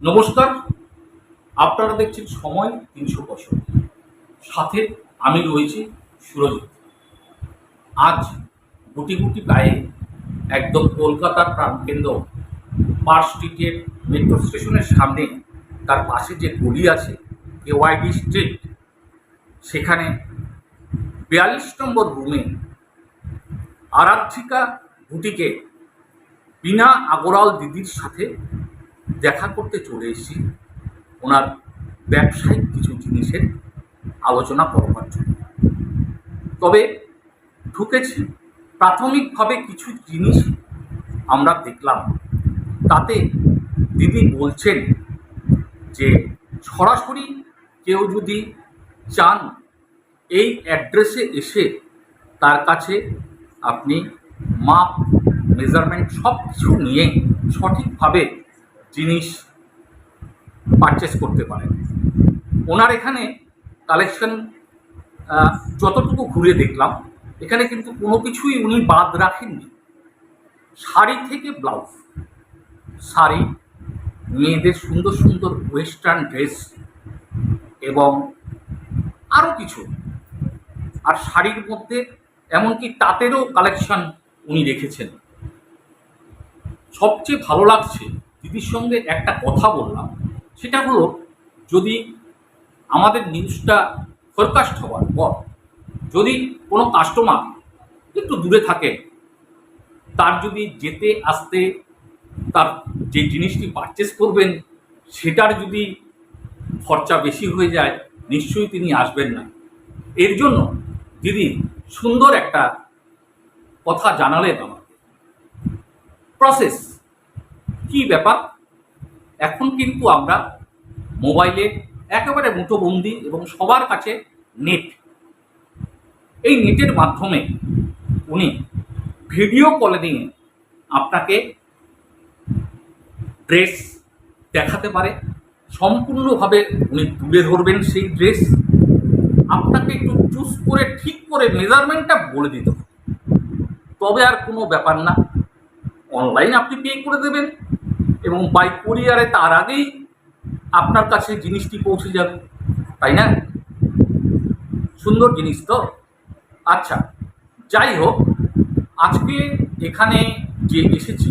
নমস্কার। আপনারা দেখছেন সময় তিনশো পঁয়ষট্টি সাথে আমি রয়েছি সুরজিৎ আজ গুটি গুটি গায়ে একদম কলকাতার প্রাণকেন্দ্র পার্ক স্ট্রিটের মেট্রো স্টেশনের সামনে তার পাশে যে গলি আছে কেওয়াইডি স্ট্রিট সেখানে বিয়াল্লিশ নম্বর রুমে আরাধিকা গুটিকে বিনা আগরাল দিদির সাথে দেখা করতে চলে এসেছি ওনার ব্যবসায়িক কিছু জিনিসের আলোচনা করবার জন্য। তবে ঢুকেছি, প্রাথমিকভাবে কিছু জিনিস আমরা দেখলাম। তাতে দিদি বলছেন যে, সরাসরি কেউ যদি চান এই অ্যাড্রেসে এসে তার কাছে আপনি মাপ, মেজারমেন্ট সব কিছু নিয়ে সঠিকভাবে জিনিস পারচেস করতে পারেন। ওনার এখানে কালেকশন যতটুকু ঘুরে দেখলাম, এখানে কিন্তু কোনো কিছুই উনি বাদ রাখেননি। শাড়ি থেকে ব্লাউজ শাড়ি, মেয়েদের সুন্দর সুন্দর ওয়েস্টার্ন ড্রেস এবং আরও কিছু। আর শাড়ির মধ্যে এমনকি তাঁতেরও কালেকশন উনি রেখেছেন। সবচেয়ে ভালো লাগছে দিদির সঙ্গে একটা কথা বললাম, সেটা হলো যদি আমাদের নিউজটা ফোরকাস্ট হওয়ার পর যদি কোনো কাস্টমার একটু দূরে থাকে, তার যদি যেতে আসতে তার যে জিনিসটি পারচেস করবেন, সেটার যদি খরচা বেশি হয়ে যায়, নিশ্চয়ই তিনি আসবেন না। এর জন্য দিদি সুন্দর একটা কথা জানালেন আমাকে। প্রসেস কি ব্যাপার? এখন কিন্তু আমরা মোবাইলে একেবারে মুঠোবন্দি এবং সবার কাছে নেট। এই নেটের মাধ্যমে উনি ভিডিও কলিংয়ে আপনাকে ড্রেস দেখাতে পারে। সম্পূর্ণভাবে উনি তুলে ধরবেন সেই ড্রেস আপনাকে একটু চুজ করে, ঠিক করে মেজারমেন্টটা বলে দিতে হবে। তবে আর কোনো ব্যাপার না। অনলাইন আপনি পে করে দেবেন। এবং বাই কুরিয়ারে তার আগেই আপনার কাছে জিনিসটি পৌঁছে যাবে, তাই না? সুন্দর জিনিস তো? আচ্ছা যাই হোক, আজকে এখানে যে এসেছি,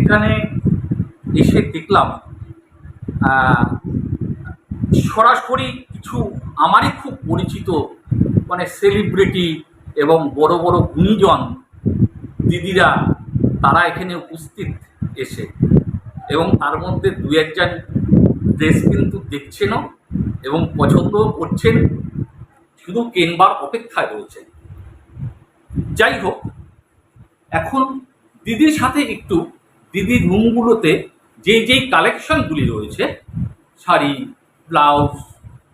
এখানে এসে দেখলাম সরাসরি কিছু আমারই খুব পরিচিত মানে সেলিব্রিটি এবং বড় বড় গুণীজন, দিদিরা, তারা এখানে উপস্থিত এসে। এবং তার মধ্যে দু একজন ড্রেস কিন্তু দেখছেনও এবং পছন্দও করছেন, শুধু কেনবার অপেক্ষায় রয়েছেন। যাই হোক, এখন দিদির সাথে একটু দিদির রুমগুলোতে যেই যেই কালেকশনগুলি রয়েছে, শাড়ি, ব্লাউজ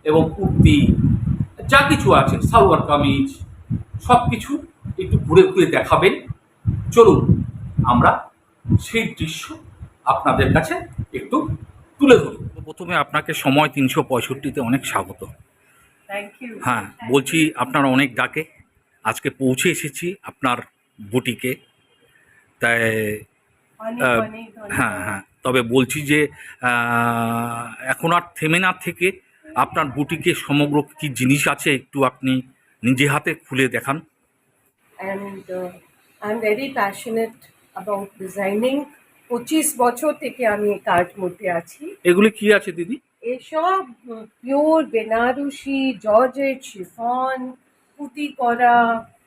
এবং কুর্তি, যা কিছু আছে, সালোয়ার কামিজ সব কিছু একটু ঘুরে ঘুরে দেখাবেন। চলুন, আমরা সেই দৃশ্য আপনাদের কাছে একটু তুলে ধরি প্রথমে আপনাকে সময় তিনশো পঁয়ষট্টিতে অনেক স্বাগত। হ্যাঁ বলছি আপনার অনেক ডাকে। আজকে পৌঁছে এসেছি আপনার বুটিকে। তাই হ্যাঁ হ্যাঁ তবে বলছি যে এখন আর থেমে না থেকে আপনার বুটিকে সমগ্র কী জিনিস আছে একটু আপনি নিজে হাতে খুলে দেখান। And I am very passionate about designing পঁচিশ বছর থেকে আমি এই কাজ মধ্যে আছি। এগুলি কি আছে দিদি? এসব পিওর বেনারসি জর্জেট শিফন পুঁতি করা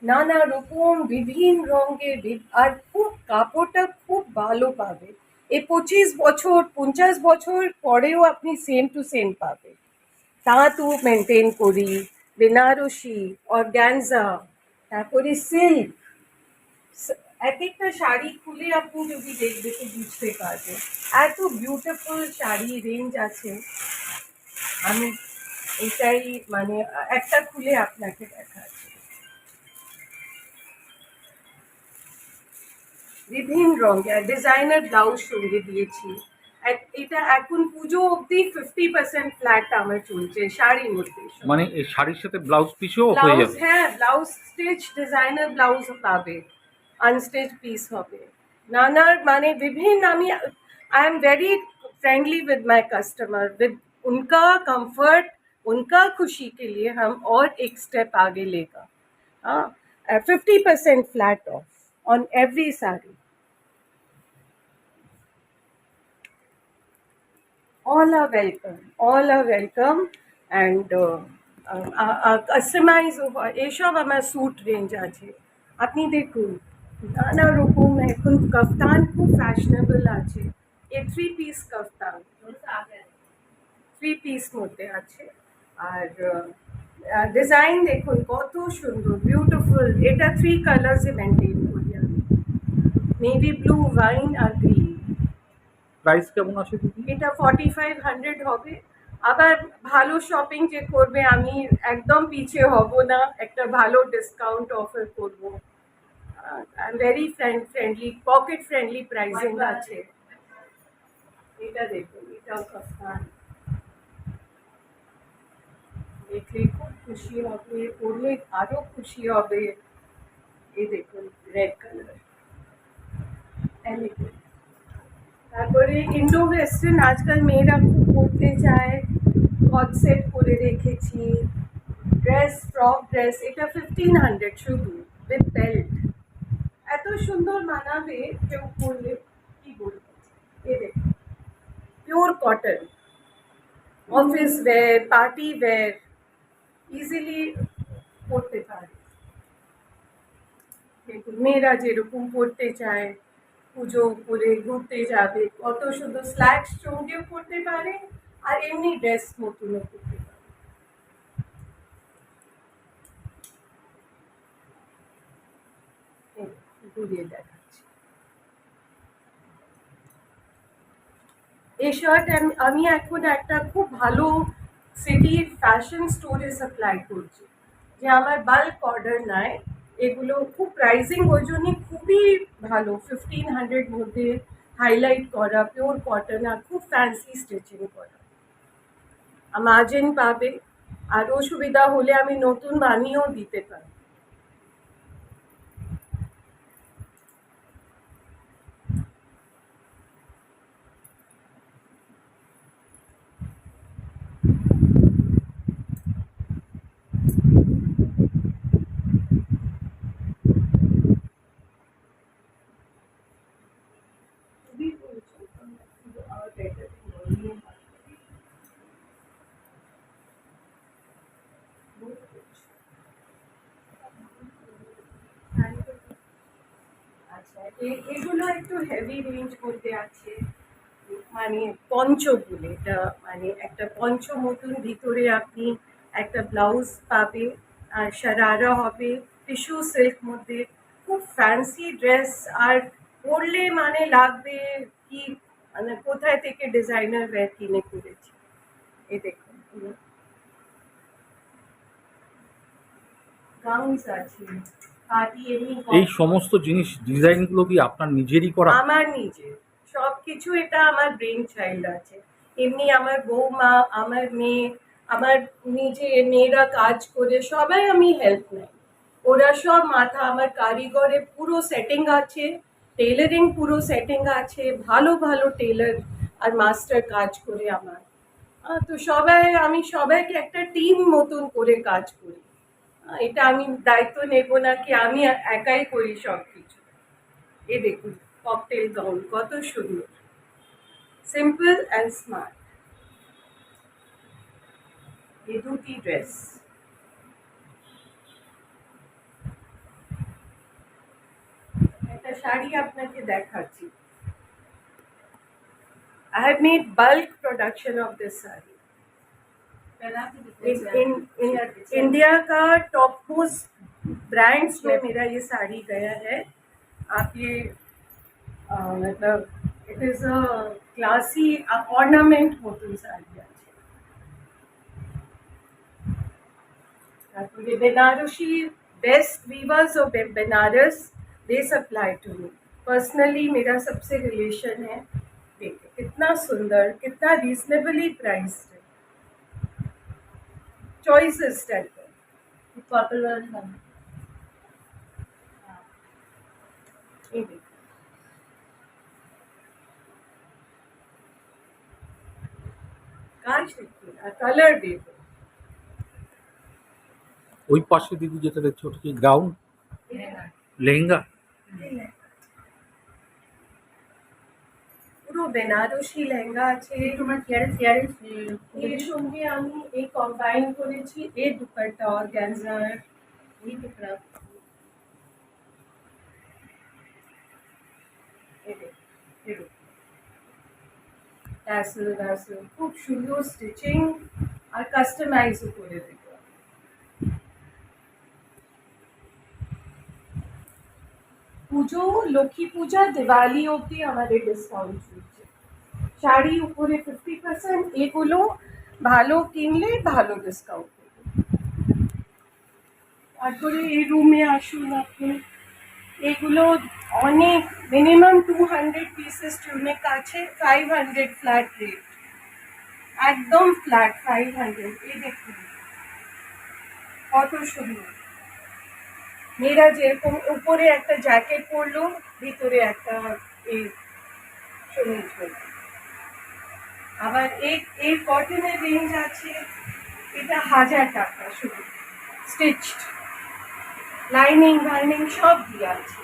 নানা রকম বিভিন্ন রঙের আর খুব কাপড়টা খুব ভালো পাবে। এই পঁচিশ বছর পঞ্চাশ বছর পরেও আপনি সেম টু সেম পাবে তাঁতও মেনটেন করি। বেনারসি অর্গ্যানজা তারপরে সিল্ক এক একটা শাড়ি খুলে আপনি যদি দেখবে তো বুঝতে পারবেন এত বিউটিফুল শাড়ি রেঞ্জ আছে। আমি এটাই মানে একটা খুলে আপনাকে দেখাচ্ছি। বিভিন্ন রঙের ডিজাইনার ব্লাউজ সঙ্গে দিয়েছি। এটা এখন পুজো অবধি ফিফটি পার্সেন্ট ফ্ল্যাট আমার চলছে শাড়ির মধ্যে। মানে শাড়ির সাথে ব্লাউজ পিসও হয়ে যাবে? হ্যাঁ ব্লাউজ স্টিচ ডিজাইনার ব্লাউজ পাবে। আনস্টিচ পিস হবে নানার মানে বিভিন্ন আমি I am very friendly with my customer with उनका कंफर्ट उनका खुशी के लिए हम और एक स्टेप आगे लेगा हाँ fifty percent flat off on every sari all are welcome all are welcome and uh, customise এসব আমার স্যুট রেঞ্জ আছে আপনি দেখুন নানা রকম এখন কফতান খুব ফ্যাশনেবল আছে a three piece kaftan three piece মধ্যে আছে আর ডিজাইন দেখুন কত সুন্দর বিউটিফুল এটা থ্রি কালার্সে মেনটেন করি আমি নেভি ব্লু ওয়াইন আর গ্রিন প্রাইস কেমন আছে এটা ফর্টি ফাইভ হান্ড্রেড হবে আবার ভালো শপিং যে করবে আমি একদম পিছিয়ে হব না। একটা ভালো ডিসকাউন্ট অফার করব। I am very friend friendly pocket friendly pricing আছে এটা দেখুন এটাও কফতান দেখলে খুব খুশি হবে পড়লে আরও খুশি হবে এই দেখুন রেড কালার এলিগেন্ট তারপরে ইন্ডো ওয়েস্টার্ন আজকাল মেয়েরা খুব পড়তে চায় হট সেট করে রেখেছি ড্রেস ফ্রক ড্রেস এটা ফিফটিন হান্ড্রেড শুধু উইথ বেল্ট সুন্দর মানাবে কেউ পরলে কি বলব? A pure cotton office wear party wear easily পরতে পারে। মেয়েরা যেরকম পড়তে চায়, পুজো করে ঘুরতে যাবে, কত সুন্দর স্ল্যাক্স চৌকিও করতে পারে, আর এমনি ড্রেস মতনও করতে পারে এই, ঘুরিয়ে দেখাচ্ছি। এই শার্ট আমি এখন একটা খুব ভালো সিটির ফ্যাশন স্টোরে সাপ্লাই করছি। যে আমার বাল্ক অর্ডার নেয় এগুলো খুব প্রাইসিং ওই জন্যই খুবই ভালো। ফিফটিন হান্ড্রেড মধ্যে হাইলাইট করা পিওর কটন আর খুব ফ্যান্সি স্টিচিং করা। মার্জিন পাবে, আরও সুবিধা হলে আমি নতুন বানিয়েও দিতে পারি খুবই বলছো শুধু আর better বলিয়ে হয়। বহুত কিছু। আচ্ছা এ- এগুলো একটু হেভি রেঞ্জ মধ্যে আছে। মানে পঞ্চ বলে এটা মানে একটা পঞ্চ মতন ভিতরে আপনি একটা ব্লাউজ পাবে, আর সারারা হবে টিস্যু সিল্ক মধ্যে। খুব ফ্যান্সি ড্রেস আর পরলে মানে লাগবে কি মানে কোথায় থেকে ডিজাইনার ওয়্যার কিনে করেছি। এই দেখুন গাউন্স আছে। এই সমস্ত জিনিস ডিজাইনগুলো কি আপনার নিজেরই করা? আমার নিজে সব কিছু এটা আমার ব্রেন চাইল্ড আছে। এমনি আমার বৌমা, আমার মেয়ে, আমার নিজে মেয়েরা কাজ করে, সবাই আমি হেল্প নেই। ওরা সব মাথা আমার কারিগরে পুরো সেটিং আছে টেলারিং পুরো সেটিং আছে, ভালো ভালো টেলার আর মাস্টার কাজ করে আমার। তো সবাই, আমি সবাইকে একটা টিম মতন করে কাজ করি। এটা আমি দায়িত্ব নেব না কি আমি একাই করি সব কিছু? এ দেখুন ককটেল গাউন কত সুন্দর। সিম্পল অ্যান্ড স্মার্ট এই দুটি ড্রেস একটা শাড়ি আপনাকে দেখাচ্ছি। I have made bulk production of this saree. India का टॉप मोस्ट ब्रांड्स में मेरा ये साड़ी गया है। आप ये मतलब it is a classy ornament होती साड़ी ये बनारसी बेस्ट वीवर्स और Banaras they supply to me personally मेरा सबसे रिलेशन है। देखिए, कितना सुंदर, कितना रीजनेबली प्राइस है। Choices type এই। কাজ আর কালার ওই পাশে দিদি যেটা দেখছ ওটা কি গ্রাউন্ড লেহেঙ্গা? পুরো বেনারসি লেহেঙ্গা আছে তোমার চেয়ারে চেয়ারে এর সঙ্গে আমি এই কম্বাইন করেছি এই দুপাট্টা অর্গ্যানজার এই টুকরা ট্যাসেল ট্যাসেল খুব সুন্দর স্টিচিং আর কাস্টমাইজও করে দেবো পুজো লক্ষ্মী পূজা দিওয়ালি অবধি আমাদের ডিসকাউন্ট চলছে শাড়ি উপরে ফিফটি পার্সেন্ট এগুলো ভালো কিনলে ভালো ডিসকাউন্ট তারপরে এই রুমে আসুন আপনি এগুলো অনেক মিনিমাম টু হান্ড্রেড পিসেস চুনের কাছে ফাইভ হান্ড্রেড ফ্ল্যাট রেট একদম ফ্ল্যাট ফাইভ হান্ড্রেড এই দেখুন কত সুন্দর মেয়েরা যেরকম উপরে একটা জ্যাকেট পরলো, ভিতরে একটা এই সমুদ্র আবার এই এই কটনের রেঞ্জ আছে, এটা হাজার টাকা শুধু স্টিচড লাইনিং ভাইনিং সব দিয়ে আছে।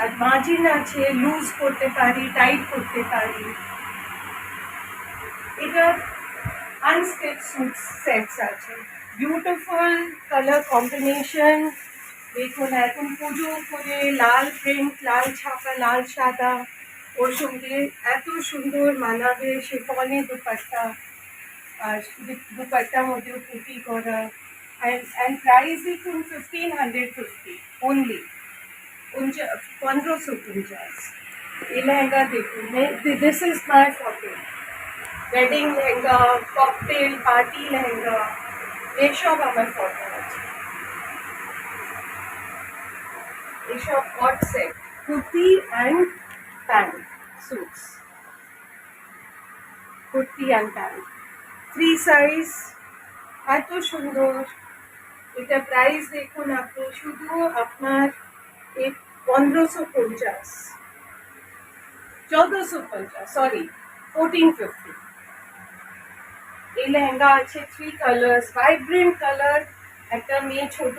আর মার্জিন আছে লুজ করতে পারি টাইট করতে পারি। এটা আনস্টিচ সেটস আছে। বিউটিফুল কালার কম্বিনেশন দেখুন এখন পুজো করে লাল প্রিন্ট লাল ছাপা লাল সাদা ওর সঙ্গে এত সুন্দর মানাবে শিফনে দুপাট্টা আর দুপাট্টার মধ্যে পুঁটি করা অ্যান্ড অ্যান্ড প্রাইস দেখুন ফিফটিন হান্ড্রেড ফিফটি অনলি পনেরোশো পঞ্চাশ এই লেহেঙ্গা দেখুন this is my photo wedding lehenga cocktail party lehenga এসব আমার ফটো আছে এসব hot set kurti and pant suits kurti and pant free size এত সুন্দর এটা প্রাইস দেখুন আপনি শুধু আপনার এই পনেরোশো পঞ্চাশ চোদ্দোশো পঞ্চাশ সরি ফোরটিন ফিফটি এই লেহেঙ্গা আছে থ্রি কালার্স ভাইব্রেন্ট কালার একটা মেয়ে, ছোট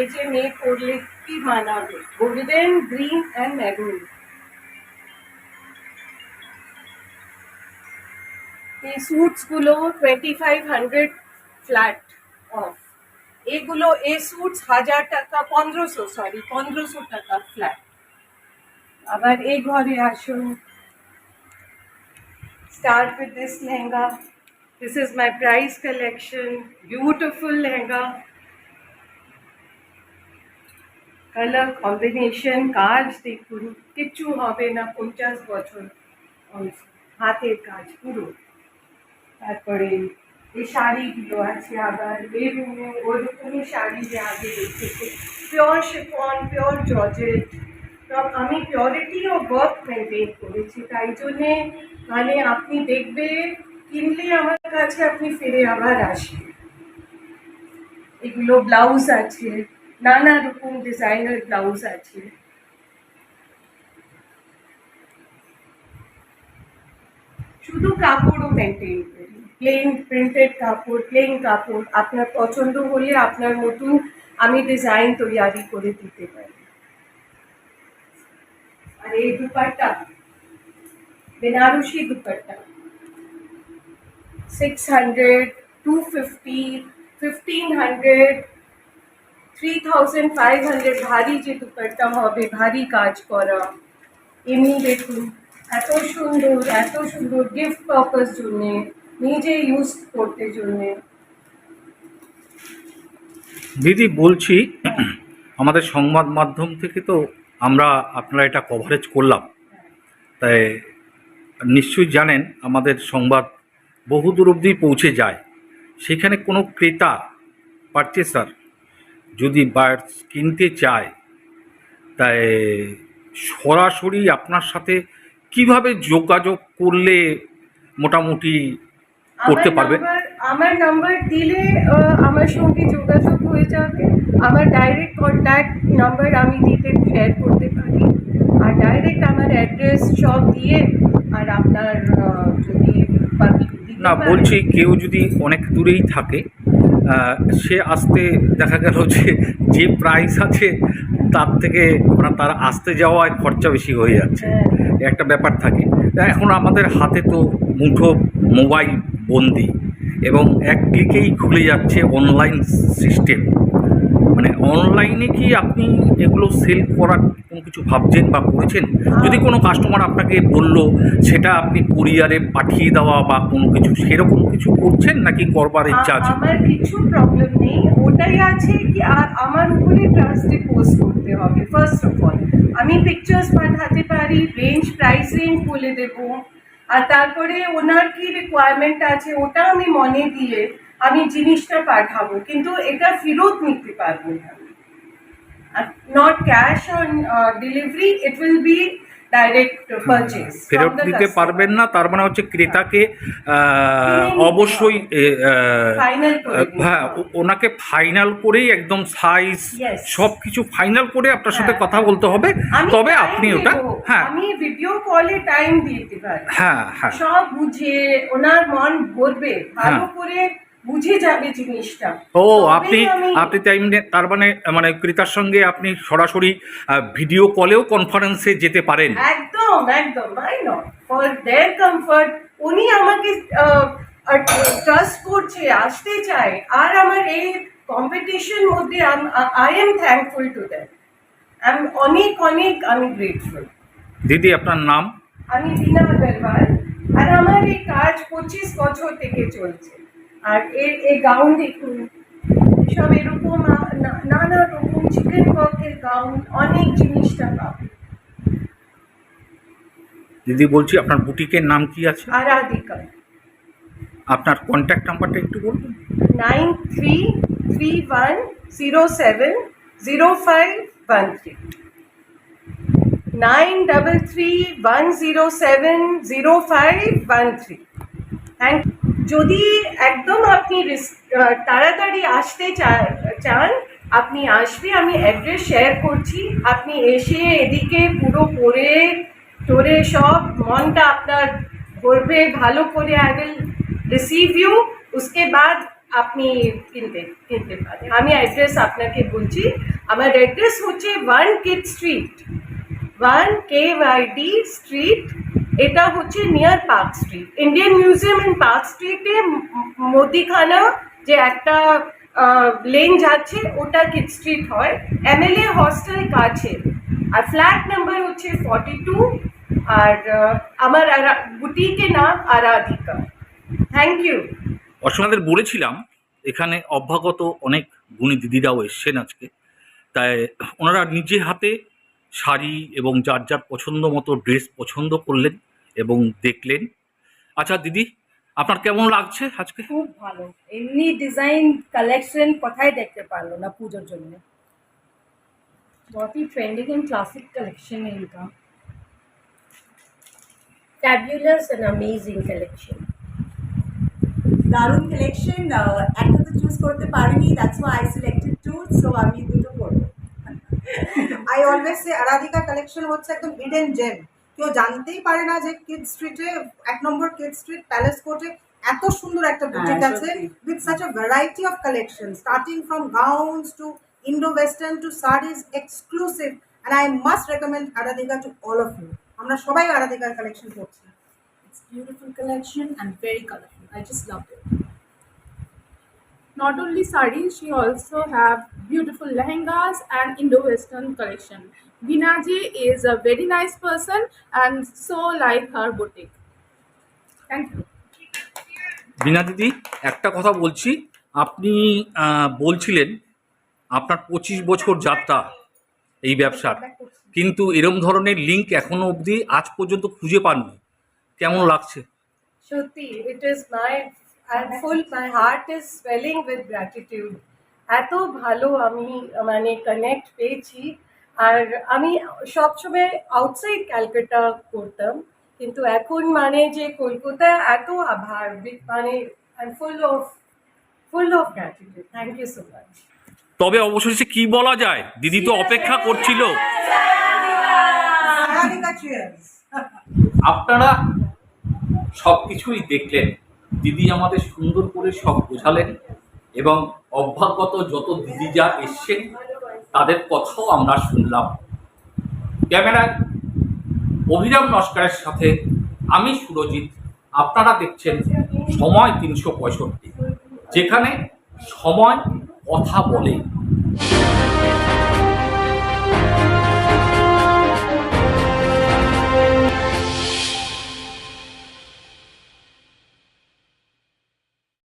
এজে মেয়ে পরলে কি মানাবে গোল্ডেন গ্রিন অ্যান্ড মেরুন এই স্যুটসগুলো twenty five hundred flat off এগুলো এই স্যুটস হাজার টাকা, পনেরোশো সরি পনেরোশো টাকা ফ্ল্যাট আবার এই ঘরে আসুন start with this lehenga. This is my prize collection. Beautiful lehenga. Colour combination কাজ দেখুন, কিচ্ছু হবে না, পঞ্চাশ বছর হাতের কাজ পুরো। তারপরে এই শাড়িগুলো আছে আবার এই ওরকমই শাড়ি যে আগে দেখেছে। পিওর শিফন পিওর জর্জেট আমি পিওরিটি ও ওয়ার্ক মেনটেন করেছি, তাই জন্যে মানে আপনি দেখবে, কিনলে আমার কাছে আপনি ফিরে আবার আসবেন। এগুলো ব্লাউজ আছে নানা রকম ডিজাইনার ব্লাউজ আছে শুধু কাপড়ও মেনটেন করি প্লেন প্রিন্টেড কাপড় প্লেন কাপড় আপনার পছন্দ হলে আপনার মতন আমি ডিজাইন তৈরি করে দিতে পারি আর এই dupatta Benarasi dupatta six hundred two fifty fifteen hundred three thousand five hundred ভারী যে দুপাট্টা হবে, ভারী কাজ করা, এমনি দেখুন, এত সুন্দর এত সুন্দর গিফট পারপাস জন্যে নিজে ইউজ করতে জন্যে। দিদি, বলছি, আমাদের সংবাদ মাধ্যম থেকে তো আমরা আপনারা এটা কভারেজ করলাম। তাই নিশ্চয়ই জানেন, আমাদের সংবাদ বহুদূর অবধি পৌঁছে যায়। সেখানে কোনো ক্রেতা পারচেসার যদি বার্ডস কিনতে চায় তাই সরাসরি আপনার সাথে কীভাবে যোগাযোগ করলে মোটামুটি করতে পারবে? আমার নাম্বার দিলে আমার সঙ্গে যোগাযোগ হয়ে যাবে। আমার ডাইরেক্ট কন্ট্যাক্ট নাম্বার আমি দিতে শেয়ার করতে পারি। আর ডাইরেক্ট আমার অ্যাড্রেস সব দিয়ে আর আপনার যদি না। বলছি কেউ যদি অনেক দূরেই থাকে সে আসতে দেখা গেল যে যে প্রাইস আছে তার থেকে আপনার তার আসতে যাওয়ায় খরচা বেশি হয়ে যাচ্ছে। হ্যাঁ। একটা ব্যাপার থাকে। এখন আমাদের হাতে তো মুঠো মোবাইল বন্দি এবং এক ক্লিকেই খুলে যাচ্ছে অনলাইন সিস্টেম মানে অনলাইনে কি আপনি এগুলো সেল করার কোনো কিছু ভাবছেন বা করেছেন? যদি কোনো কাস্টমার আপনাকে বলল সেটা আপনি কুরিয়ারে পাঠিয়ে দেওয়া বা কোনো কিছু সেরকম কিছু করছেন নাকি করবার ইচ্ছা আছে? আমার কিছু প্রবলেম নেই। ওটাই আছে কি আর আমার উপরে ট্রাস্ট পোস্ট করতে হবে ফার্স্ট অফ অল আমি পিকচার্স পাঠাতে পারি রেঞ্জ প্রাইস রেঞ্জ বলে দেব। আর তারপরে ওনার কি রিকোয়ারমেন্ট আছে ওটা আমি মনে দিয়ে আমি জিনিসটা পাঠাবো কিন্তু এটা ফেরত নিতে পারব না। Not cash on delivery it will be direct purchase ফেরত দিতে পারবেন না তার মানে হচ্ছে ক্রেতাকে অবশ্যই হ্যাঁ ওনাকে ফাইনাল করেই একদম সাইজ. সব কিছু ফাইনাল করে আপনার সাথে হ্যাঁ। কথা বলতে হবে। তবে আপনি ওটা হ্যাঁ। আমি ভিডিও কলে টাইম দিতে পারি। হ্যাঁ হ্যাঁ। সব বুঝে ওনার মন ভরবে। ভালো হ্যাঁ। করে বুঝে যাবে জিনিসটা। ও আপনি আপনি তাই মানে- তার মানে মানে ক্রেতার সঙ্গে আপনি সরাসরি ভিডিও কলেও কনফারেন্সে যেতে পারেন। একদম একদম নো? ফর দেয়ার কমফর্ট উনি আমাকে ট্রাস্ট করছে আসতে চায়। আর আমার এই কম্পিটিশন মধ্যে I am thankful to that অনেক অনেক আমি গ্রেটফুল দিদি আপনার নাম? আমি আগরওয়াল। আর আমার এই কাজ পঁচিশ বছর থেকে চলছে। আর এর এই গাউন দেখুন। সব এরকম আ- না- নানা রকম চিকেন ওয়ার্কের গাউন অনেক জিনিসটা পাবে দিদি বলছি আপনার বুটিকের নাম কি আছে? আরাধিকা। আপনার কন্ট্যাক্ট নাম্বারটা একটু বলবেন nine three three one zero seven zero five one three. Nine double three one zero seven zero five one three. Thank যদি একদম আপনি তাড়াতাড়ি আসতে চান, আপনি আসবে, আমি অ্যাড্রেস শেয়ার করছি। আপনি এসে এদিকে পুরো পরে টোরে সব মনটা আপনার ভরবে, ভালো করে আই উইল রিসিভ ইউ উসকে বাদ আপনি কিনতে কিনতে পারেন। আমি অ্যাড্রেস আপনাকে বলছি। আমার অ্যাড্রেস হচ্ছে one Kyd Street one K Y D Street এটা হচ্ছে near Park Street Indian Museum and Park স্ট্রিটে মোদিখানা যে একটা লেন যাচ্ছে, ওটা কিড স্ট্রিট হয়। এমএলএ হস্টেল কাছে। আর ফ্ল্যাট নাম্বার হচ্ছে ফর্টি টু আর আমার বুটিকের নাম আরাধিকা। থ্যাংক ইউ অসমাদের বলেছিলাম, এখানে অভ্যাগত অনেক গুণী দিদিরাও এসছেন আজকে। তাই, ওনারা নিজে হাতে শাড়ি এবং যার যার পছন্দ মতো ড্রেস পছন্দ করলেন এবং দেখলেন আচ্ছা দিদি আপনার কেমন লাগছে আজকে খুব ভালো এমনি ডিজাইন কালেকশন কোথায় দেখতে পারলো না পুজোর জন্য बहुत ही ट्रेंडिंग एंड क्लासिक कलेक्शन है इनका fabulous and amazing collection দারুণ কালেকশন একটা তো চুজ করতে পারিনি that's why I selected two so আমি দুটো করবো I always say Aradhika collection হচ্ছে একদম হিডেন জেম কেউ জানতেই পারে না যে কিড স্ট্রিটে এক নম্বর কিড স্ট্রিট প্যালেস কোর্টে এত সুন্দর একটা বুটিক হ্যাঁ, আছে। With such a variety of collection starting from gowns to Indo western to saris exclusive and I must recommend Aradhika to all of you আমরা সবাই আরাধিকার কালেকশন করছি It's beautiful collection and very colorful. I just loved it. Not only sarees, she also have beautiful lehengas and Indo-Western collection. Vinaji is a very nice person and so like her boutique. Thank you. বিনা দিদি একটা কথা বলছি আপনি বলছিলেন আপনার পঁচিশ বছর যাত্রা এই ব্যবসার কিন্তু এরম ধরনের লিঙ্ক এখনও অবধি আজ পর্যন্ত খুঁজে পাননি কেমন লাগছে সত্যি it is my I full my heart is swelling with gratitude এত ভালো আমি মানে কানেক্ট পেয়েছি। আর আমি সবসময় আউটসাইড ক্যালকাটা করতাম। কিন্তু এখন মানে যে কলকাতায় এত আভার মানে full of full of gratitude thank you so much তবে অবশেষে কি বলা যায়? দিদি তো অপেক্ষা করছিল। আপনারা সব কিছুই দেখলেন। দিদি আমাদের সুন্দর করে সব বোঝালেন এবং অভ্যাগত যত দিদি যা এসছেন, তাদের কথাও আমরা শুনলাম। ক্যামেরায় অভিরাম নস্করের সাথে আমি সুরজিৎ, আপনারা দেখছেন সময় তিনশো পঁয়ষট্টি, যেখানে সময় কথা বলে।